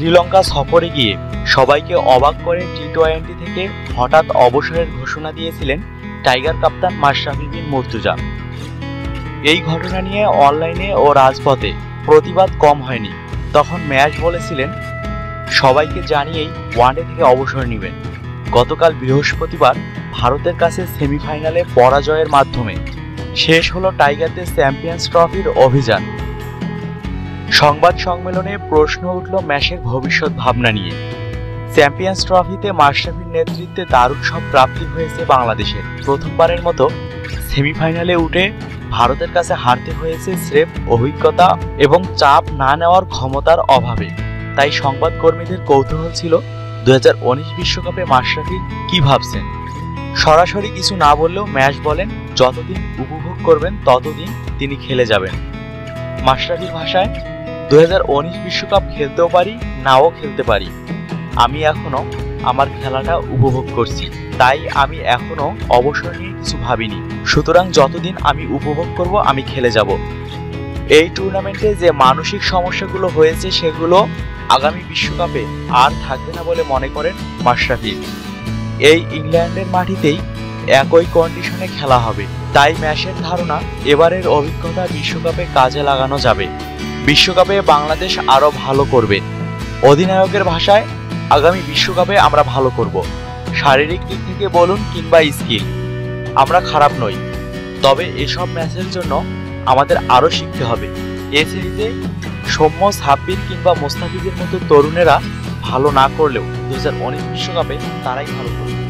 শ্রীলঙ্কা সফরে গিয়ে সবাইকে অবাক করে টি টোয়েন্টি থেকে হঠাৎ অবসরের ঘোষণা দিয়েছিলেন টাইগার কাপ্তান মাশরাফি বিন মুর্তুজা। এই ঘটনা নিয়ে অনলাইনে ও রাজপথে প্রতিবাদ কম হয়নি। তখন ম্যাচ বলেছিলেন, সবাইকে জানিয়েই ওয়ানডে থেকে অবসর নেবেন। গতকাল বৃহস্পতিবার ভারতের কাছে সেমিফাইনালে পরাজয়ের মাধ্যমে। শেষ হলো টাইগারদের চ্যাম্পিয়ন্স ট্রফির অভিযান। সংবাদ সম্মেলনে প্রশ্ন উঠল ম্যাচের ভবিষ্যৎ ভাবনা নিয়ে। চ্যাম্পিয়ন্স ট্রফিতে মাশরাফির নেতৃত্বে দারুণ সব প্রাপ্তি হয়েছে বাংলাদেশের। প্রথমবারের মতো সেমিফাইনালে উঠে ভারতের কাছে হারতে হয়েছে স্রেফ অভিজ্ঞতা এবং চাপ না নেওয়ার ক্ষমতার অভাবে। তাই সংবাদকর্মীদের কৌতূহল ছিল দু বিশ্বকাপে মাশরাফি কি ভাবছেন? সরাসরি কিছু না বললেও ম্যাচ বলেন, যতদিন উপভোগ করবেন ততদিন তিনি খেলে যাবেন। মাশরাফির ভাষায় দু বিশ্বকাপ খেলতেও পারি, নাও খেলতে পারি। আমি এখনও আমার খেলাটা উপভোগ করছি। তাই আমি এখনও অবসর নিয়ে কিছু ভাবিনি। সুতরাং যতদিন আমি উপভোগ করব, আমি খেলে যাব। এই টুর্নামেন্টে যে মানসিক সমস্যাগুলো হয়েছে, সেগুলো আগামী বিশ্বকাপে আর থাকবে না বলে মনে করেন মাশরাফি। এই ইংল্যান্ডের মাটিতেই একই কন্ডিশনে খেলা হবে। তাই ম্যাচের ধারণা এবারের অভিজ্ঞতা বিশ্বকাপে কাজে লাগানো যাবে। বিশ্বকাপে বাংলাদেশ আরও ভালো করবে। অধিনায়কের ভাষায়, আগামী বিশ্বকাপে আমরা ভালো করব। শারীরিক দিক থেকে বলুন কিংবা স্কিল, আমরা খারাপ নই। তবে এসব ম্যাচের জন্য আমাদের আরও শিখতে হবে। এ সিরিজে সৌম্য, সাব্বির কিংবা মোস্তাফিজের মতো তরুণেরা ভালো না করলেও দু বিশ্বকাপে তারাই ভালো করবে।